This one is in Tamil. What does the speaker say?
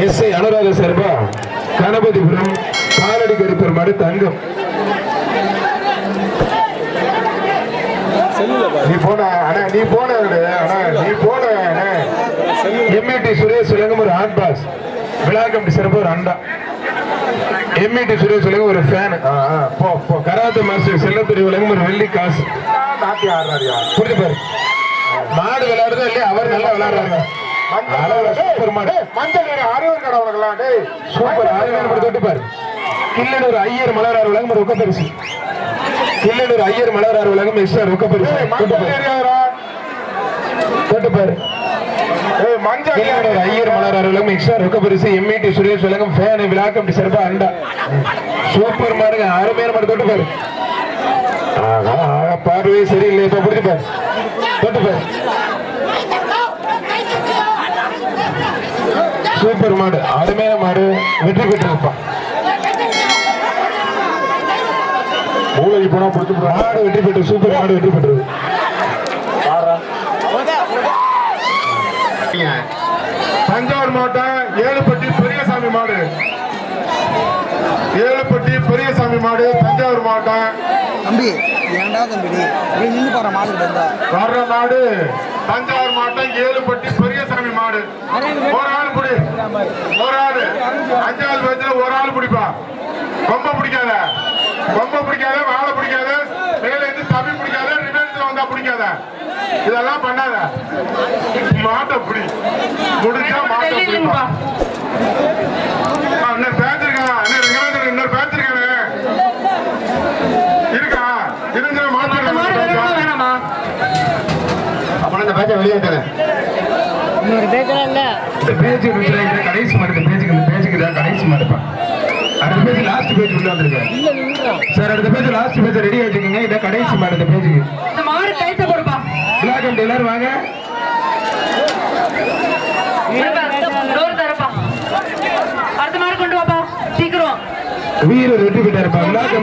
எஸ் ஐ அனுராத சார்பா கணபதிபுரம் காலடி கருப்பர் மாடு தங்கம் நீ போன அண்ணா நீ போன அண்ணா. நீ போன எம்இடி சுரேஷ் விலங்கும் ஒரு ஹாட் பாஸ் விழா கமிட்டி சிறப்பு ஒரு அண்டா. எம்இடி சுரேஷ் விலங்கும் ஒரு ஃபேன் போ போ. கராத்தே மாஸ்டர் செல்லத்துறை விலங்கும் ஒரு வெள்ளி காசு. புரியுது பாரு. மாடு விளையாடுறதா இல்லையா? அவர் நல்லா விளையாடுறாங்க மஞ்சள் நீர் அறிவர் கடவுளுங்களா டேய் சூப்பர் மாடு தொட்டு பாரு. கில்லனூர் ஐயர் மலராறு விலங்கும் ஒரு ரொக்க பரிசு கில்லனூர் ஐயர் மலராறு விலங்கும் எக்ஸ்ட்ரா ரொக்க பரிசு டேய், தொட்டு பாரு. ஐயர் மலராறு விலங்கும் எக்ஸ்ட்ரா ரொக்க பரிசு எம்இடி சுரேஷ் விலங்கும் ஃபேன் விழாக்கம் சிறப்பா அண்டா. சூப்பர் மாடுங்க அருமையான மாடு தொட்டு பாரு. பார்வையே சரியில்லை. இப்ப பிடிச்சு பாரு தொட்டு பாரு. சூப்பர் மாடு. அருமையான மாடு. வெற்றி பெற்றிருப்பான் மூளைக்கு போனா பிடிச்சு மாடு வெற்றி பெற்று சூப்பர் மாடு வெற்றி பெற்றது. தஞ்சாவூர் மாவட்டம் ஏழுப்பட்டி பெரியசாமி மாடு. ஏழுப்பட்டி பெரியசாமி மாடு தஞ்சாவூர் மாவட்டம். தம்பி ஏன்டா தம்பி? மாடு மாடு. தஞ்சாவூர் மாவட்டம் ஏழுப்பட்டி பெரியசாமி மாடு. ஒரு ஆள் பிடி. ஒரு ஆள். அஞ்சாவது பேச்சுல ஒரு ஆள் பிடிப்பா. கொம்ப பிடிக்காத. கொம்ப பிடிக்காத வாழை பிடிக்காத மேல இருந்து தம்பி பிடிக்காத ரிவென்ஸ்ல வந்தா பிடிக்காத. இதெல்லாம் பண்ணாத. மாட்டை பிடி. முடிஞ்சா மாட்டை பிடிப்பா. இந்த பேச்சை இன்னொரு இல்ல. இந்த பேஜ் கடைசி மாடு இந்த பேஜுக்கு இந்த பேஜுக்கு தான் கடைசி மாடுப்பா அடுத்த பேஜ் லாஸ்ட் பேஜ் நின்றுடும் சார் அடுத்த பேஜ் லாஸ்ட் பேஜ் ரெடி ஆயிட்டுங்க இதான் கடைசி மாடு இந்த பேஜுக்கு இந்த மாடு கைத்த போடுப்பா. பிளாக் அண்ட் எல்லாரும் வாங்க. அடுத்த மாடு கொண்டு வாப்பா. சீக்கிரம். வீரர் வெற்றி பெற்றாருப்பா பிளாக்